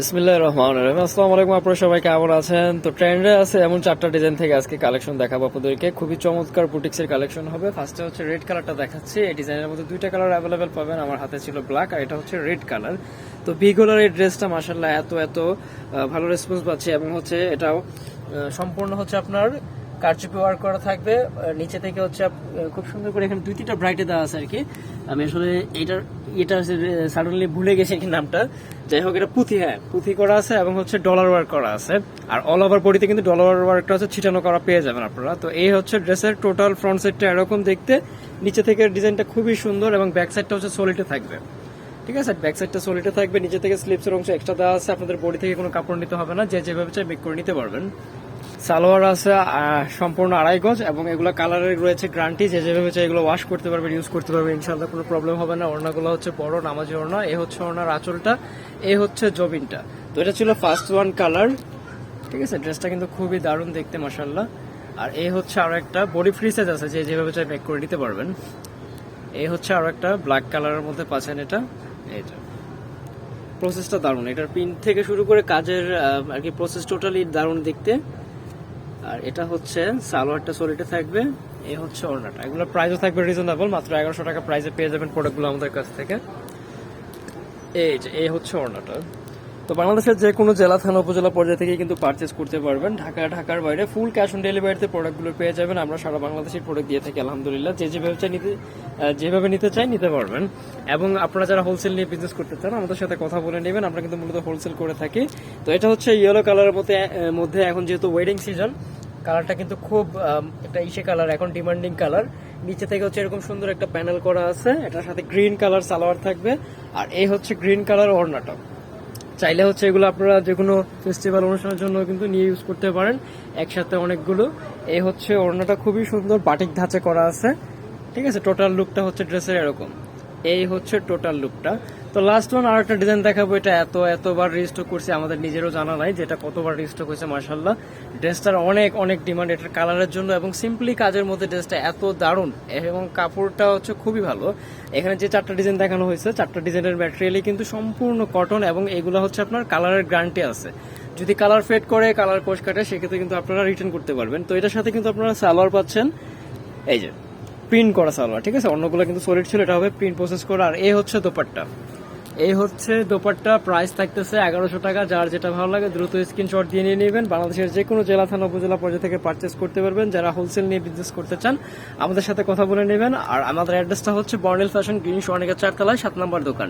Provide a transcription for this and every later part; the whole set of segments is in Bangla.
বিসমিল্লাহ রহমান রহিম। আসসালামু আলাইকুম আপনারা সবাই কেমন আছেন? তো ট্রেন্ডে আছে এমন চারটা ডিজাইন থেকে আজকে কালেকশন দেখাবো আপনাদেরকে। খুবই চমৎকার বুটিক্সের কালেকশন হবে। ফার্স্টে হচ্ছে রেড কালারটা দেখাচ্ছি। এই ডিজাইনের মধ্যে দুইটা কালার অ্যাভেলেবেল পাবেন। আমার হাতে ছিল ব্ল্যাক আর এটা হচ্ছে রেড কালার তো বিগোলার এই ড্রেসটা মাসাল্লাহ এত এত ভালো রেসপন্স পাচ্ছে এবং হচ্ছে এটাও সম্পূর্ণ হচ্ছে আপনার কারচুপি ওয়ার্ক করা থাকবে। নিচে থেকে হচ্ছে খুব সুন্দর করে এখানে দুই তিনটা ব্রাইটে দেওয়া আছে আর কি। আমি আসলে এটার এটা সাডেনলি ভুলে গেছি কি নামটা। যাই হোক, এটা পুঁথি হ্যাঁ পুঁথি করা আছে এবং হচ্ছে ডলার ওয়ার্ক করা আছে। আর অল ওভার বডিতে কিন্তু ডলার ওয়ার্কটা হচ্ছে ছিটানো করা পেয়ে যাবেন আপনারা। তো এই হচ্ছে ড্রেসের টোটাল ফ্রন্ট সাইডটা এরকম দেখতে। নিচে থেকে ডিজাইনটা খুবই সুন্দর এবং ব্যাক সাইডটা হচ্ছে সলিডে থাকবে। ঠিক আছে? ব্যাক সাইডটা সলিডে থাকবে। নিচে থেকে স্লিপসের অংশ এক্সট্রা দেওয়া আছে। আপনাদের বডি থেকে কোনো কাপড় নিতে হবে না। যে যেভাবে চাই মেক করে নিতে পারবেন। সালোয়ার আছে সম্পূর্ণ আড়াই গজ এবং এগুলো কালারের রয়েছে গ্রান্টি যে যেভাবে চাই এগুলো ওয়াশ করতে পারবেন ইউজ করতে পারবেন ইনশাল্লাহ কোনো প্রবলেম হবে না। ওড়নাগুলো হচ্ছে বড়, নামাজি ওড়না। এ হচ্ছে ওড়নার আঁচলটা, এ হচ্ছে জবিনটা। তো এটা ছিল ফার্স্ট ওয়ান কালার ঠিক আছে ড্রেসটা কিন্তু খুবই দারুণ দেখতে মাসাল্লাহ আর এই হচ্ছে আরও একটা বডি ফ্রি সাইজ আছে, যে যেভাবে চাই মেক করে নিতে পারবেন। এই হচ্ছে আরও একটা ব্ল্যাক কালারের মধ্যে পাচ্ছেন এটা। এটা প্রসেসটা দারুণ। এটার পিন থেকে শুরু করে কাজের আর কি প্রসেস টোটালি দারুণ দেখতে। আর এটা হচ্ছে সালোয়ারটা সলিডে থাকবে, এ হচ্ছে ওড়নাটা। এগুলো প্রাইসও থাকবে রিজনেবল মাত্র এগারোশো টাকা প্রাইসে পেয়ে যাবেন প্রোডাক্টগুলো আমাদের কাছ থেকে। এই যে এই হচ্ছে ওড়নাটা। তো বাংলাদেশের যে কোনো জেলা, থানা, উপজেলা পর্যায়ে থেকে কিন্তু পারচেস করতে পারবেন। ঢাকা, ঢাকার বাইরে ফুল ক্যাশ অন ডেলিভারিতে প্রোডাক্টগুলো পেয়ে যাবেন। আমরা সারা বাংলাদেশের প্রোডাক্ট দিয়ে থাকি, আলহামদুলিল্লাহ। যে যেভাবে চাই নিতে যেভাবে নিতে চাই নিতে পারবেন। এবং আপনারা যারা হোলসেল নিয়ে বিজনেস করতে চান, আমাদের সাথে কথা বলে নেবেন। আমরা কিন্তু মূলত হোলসেল করে থাকি। তো এটা হচ্ছে ইয়েলো কালারের মধ্যে মধ্যে এখন যেহেতু ওয়েডিং সিজন কালারটা কিন্তু খুব একটা ইসে কালার এখন ডিমান্ডিং কালার নিচে থেকে হচ্ছে এরকম সুন্দর একটা প্যানেল করা আছে। এটার সাথে গ্রিন কালার সালোয়ার থাকবে। আর এই হচ্ছে গ্রিন কালার ওড়নাটা। চাইলে হচ্ছে এগুলো আপনারা যে কোনো ফেস্টিভ্যাল অনুষ্ঠানের জন্য কিন্তু নিয়ে ইউজ করতে পারেন। একসাথে অনেকগুলো। এই হচ্ছে ওড়নাটা খুবই সুন্দর, বাটিক ধাঁচে করা আছে। ঠিক আছে টোটাল লুকটা হচ্ছে ড্রেসের এরকম। এই হচ্ছে টোটাল লুকটা তো লাস্ট ওয়ান আর একটা ডিজাইন দেখাবো, এটা এত, এতবার রিস্টক করছে, আমাদের নিজেরও জানা নাই যেটা কতবার রিস্টক হয়েছে মার্শাল্লাহ ড্রেসটার অনেক অনেক ডিমান্ড এটার কালারের জন্য এবং সিম্পলি কাজের মধ্যে ড্রেসটা এত দারুণ এবং কাপড়টা হচ্ছে খুবই ভালো। এখানে যে চারটা ডিজাইন দেখানো হয়েছে, চারটা ডিজাইনের ম্যাটেরিয়ালই কিন্তু সম্পূর্ণ কটন এবং এগুলো হচ্ছে আপনার কালারের গ্যারান্টি আছে। যদি কালার ফেড করে কালার কোষ কাটে, সেক্ষেত্রে কিন্তু আপনারা রিটার্ন করতে পারবেন। তো এটার সাথে কিন্তু আপনারা সালোয়ার পাচ্ছেন, এই যে প্রিন্ট করা সালোয়ার, ঠিক আছে? অন্যগুলো কিন্তু সলিড ছিল, এটা হবে প্রিন্ট প্রসেস করা, আর এ হচ্ছে দোপাট্টা। এই হচ্ছে দোপারটা প্রাইস থাকতেছে এগারোশো টাকা। যার যেটা ভালো লাগে দ্রুত স্ক্রিনশট দিয়ে নিয়ে নেবেন। বাংলাদেশের যে কোনো জেলা, থানা, উপজেলা পর্যায়ে থেকে পারচেস করতে পারবেন। যারা হোলসেল নিয়ে বিজনেস করতে চান, আমাদের সাথে কথা বলে নেবেন। আর আমাদের অ্যাড্রেসটা হচ্ছে বর্নেল ফ্যাশন গ্রিন সোয়ানিকা চারতলায়, সাত নম্বর দোকান।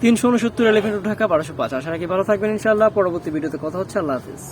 তিনশো উনসত্তর এলিভেন্ট ঢাকা, বারোশো পাঁচ। আশা রাখি ভালো থাকবেন ইনশাল্লাহ পরবর্তী ভিডিওতে কথা হচ্ছে। আল্লাহ হাফিজ।